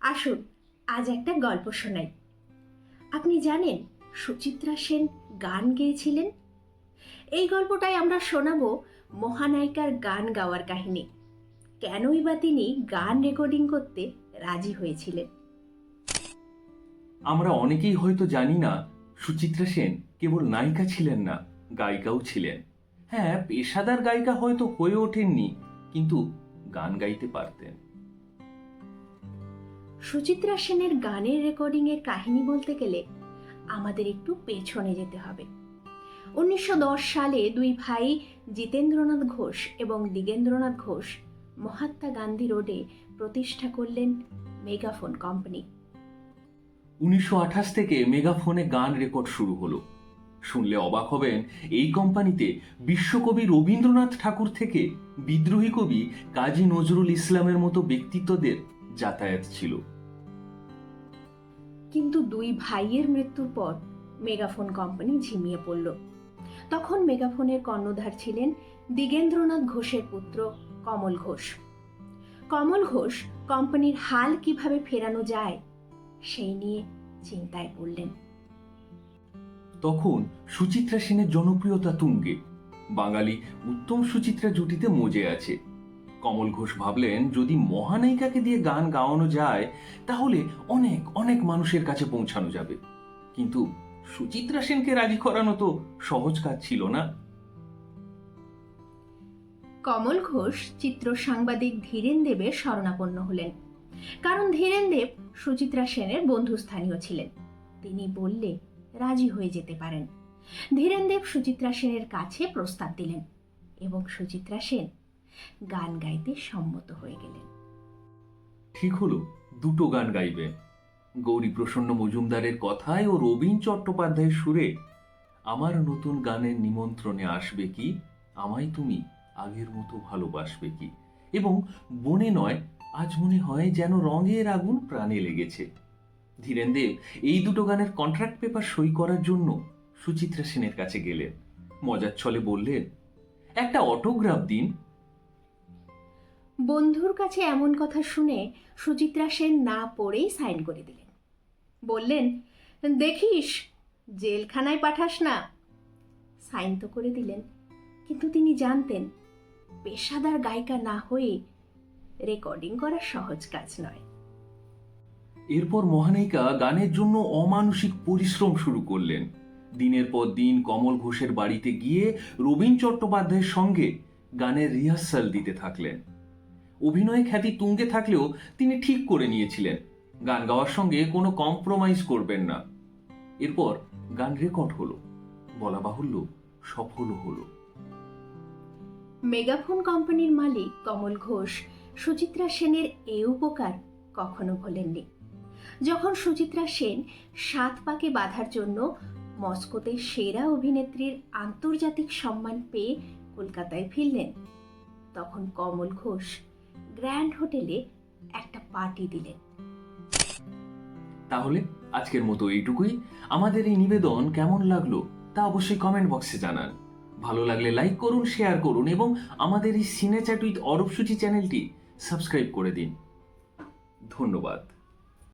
আসুন, আজ একটা গল্প শোনাই। আপনি জানেন সুচিত্রা সেন গান গেয়েছিলেন? এই গল্পটাই আমরা শোনাবো মহানায়িকার গান গাওয়ার কাহিনী। কেনই বা তিনি গান রেকর্ডিং করতে রাজি হয়েছিলেন? আমরা অনেকেই হয়তো জানি না সুচিত্রা সেন কেবল নায়িকা ছিলেন না, গায়িকাও ছিলেন। হ্যাঁ পেশাদার গায়িকা হয়তো হয়ে ওঠেননি, কিন্তু গান গাইতে পারতেন। সুচিত্রা সেনের গানের রেকর্ডিংয়ের কাহিনী বলতে গেলে আমাদের একটু পেছনে যেতে হবে। উনিশশো দশ সালে দুই ভাই জিতেন্দ্রনাথ ঘোষ এবং দিগেন্দ্রনাথ ঘোষ মহাত্মা গান্ধী রোডে প্রতিষ্ঠা করলেন মেগাফোন কোম্পানি। উনিশশো আঠাশ থেকে মেগাফোনে গান রেকর্ড শুরু হলো। শুনলে অবাক হবেন, এই কোম্পানিতে বিশ্বকবি রবীন্দ্রনাথ ঠাকুর থেকে বিদ্রোহী কবি কাজী নজরুল ইসলামের মতো ব্যক্তিত্বদের যাতায়াত ছিল। কিন্তু দুই ভাইয়ের মৃত্যুর পর মেগাফোন কোম্পানি ঝিমিয়ে পড়ল। তখন মেগাফোনের কর্ণধার ছিলেন দিগেন্দ্রনাথ ঘোষের পুত্র কমল ঘোষ। কমল ঘোষ কোম্পানির হাল কীভাবে ফেরানো যায় সেই নিয়ে চিন্তায় পড়লেন। তখন সুচিত্রা সেনের জনপ্রিয়তা তুঙ্গে। বাঙালি উত্তম সুচিত্রা জুটিতে মজে আছে। কমল ঘোষ ভাবলেন, যদি মহানায়িকাকে দিয়ে গান গাওয়ানো যায়, তাহলে অনেক অনেক মানুষের কাছে পৌঁছানো যাবে। কিন্তু সুচিত্রা সেনকে রাজি করানো তো সহজ কাজ ছিল না। কমল ঘোষ চিত্র সাংবাদিক ধীরেন দেবের শরণাপন্ন হলেন। কারণ ধীরেন দেব সুচিত্রা সেনের বন্ধুস্থানীয় ছিলেন। তিনি বললে, রাজি হয়ে যেতে পারেন। ধীরেন দেব সুচিত্রা সেনের কাছে প্রস্তাব দিলেন এবং সুচিত্রা সেন গান গাইতে সম্মত হয়ে গেলেন। ঠিক হলো, দুটো গান গাইবেন গৌরী প্রসন্ন মজুমদারের কথায় ও রবীন চট্টোপাধ্যায়ের সুরে, আমার নতুন গানের নিমন্ত্রণে আসবে কি, আমায় তুমি আগের মতো ভালোবাসবে কি? এবং বনে নয়, আজ মনে হয় যেন রঙের আগুন প্রাণে লেগেছে। ধীরেন দেব, এই দুটো গানের কন্ট্রাক্ট পেপার সই করার জন্য সুচিত্রা সেনের কাছে গেলেন। মজার ছলে বললেন, একটা অটোগ্রাফ দিন বন্ধুর কাছে এমন কথা শুনে সুচিত্রা সেন না পড়েই সাইন করে দিলেন। বললেন, দেখিস, জেলখানায় পাঠাস না। সাইন তো করে দিলেন, কিন্তু তিনি জানতেন, পেশাদার গায়িকা না হয়ে রেকর্ডিং করা সহজ কাজ নয়। এরপর মহানায়িকা গানের জন্য অমানসিক পরিশ্রম শুরু করলেন। দিনের পর দিন কমল ঘোষের বাড়িতে গিয়ে রবীন চট্টোপাধ্যায়ের সঙ্গে গানের রিহার্সাল দিতে থাকলেন। অভিনয়ে খ্যাতি তুঙ্গে থাকলেও তিনি ঠিক করে নিয়েছিলেন। গান গাওয়ার সঙ্গে কোনো কম্প্রোমাইজ করবেন না। এরপর গান রেকর্ড হলো। বলা বাহুল্য সফলও হলো। মেগাফোন কোম্পানির মালিক কমল ঘোষ সুচিত্রা সেনের এ উপকার কখনো ভোলেননি। যখন সুচিত্রা সেন সাত পাকে বাঁধার জন্য মস্কোতে সেরা অভিনেত্রীর আন্তর্জাতিক সম্মান পেয়ে কলকাতায় ফিরলেন, তখন কমল ঘোষ গ্র্যান্ড হোটেলে একটা পার্টি দিলেন। তাহলে আজকের মতো এইটুকুই। আমাদের এই নিবেদন কেমন লাগল তা অবশ্যই কমেন্ট বক্সে জানান। ভালো লাগলে লাইক করুন শেয়ার করুন এবং আমাদের এই সিনেচাট উইথ অরূপসূচি চ্যানেলটি সাবস্ক্রাইব করে দিন। ধন্যবাদ।